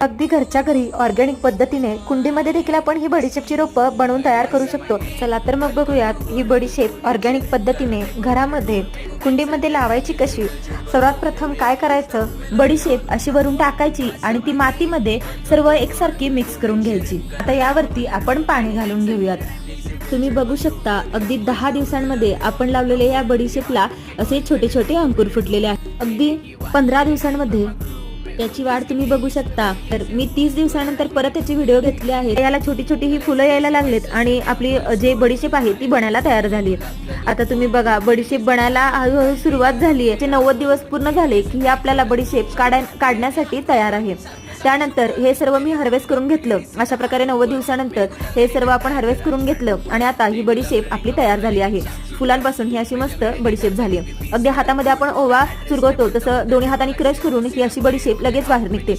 अगदी घरच्या घरी ऑर्गॅनिक पद्धतीने कुंडीमध्ये देखील आपण ही बडीशेपची रोपं बनवून तयार करू शकतो. चला तर मग बघूयात ही बडीशेप ऑर्गॅनिक पद्धतीने घरामध्ये कुंडीमध्ये लावायची कशी? सर्वात प्रथम काय करायचं? बडीशेप अशी वरून टाकायची आणि ती मातीमध्ये सर्व एकसारखी मिक्स करून घ्यायची. आता यावरती आपण पाणी घालून घेऊयात. तुम्ही बघू शकता अगदी दहा दिवसांमध्ये आपण लावलेले या बडीशेपला असे छोटे छोटे अंकुर फुटलेले आहेत. अगदी पंधरा दिवसांमध्ये याची वाढ तुम्ही बघू शकता. तर मी तीस दिवसानंतर परत याचे व्हिडिओ घेतली आहे याला छोटी छोटी ही फुलं यायला लागलेत आणि आपली जे बडीशेप आहे ती बनायला तयार झाली आता तुम्ही बघा बडीशेप बनायला हळूहळू सुरुवात झाली आहे. नव्वद दिवस पूर्ण झाले की ही आपल्याला बडीशेप काढण्यासाठी तयार आहे. त्यानंतर हे सर्व मी हार्वेस्ट करून घेतलं. अशा प्रकारे नव्वद दिवसानंतर हे सर्व आपण हार्वेस्ट करून घेतलं आणि आता ही बडीशेप आपली तयार झाली आहे. फुलांपासून ही अशी मस्त बडीशेप झाली अगदी हातामध्ये आपण ओवा चुरगवतो तसं दोन्ही हाताने क्रश करून ही अशी बडीशेप लगेच बाहेर निघते.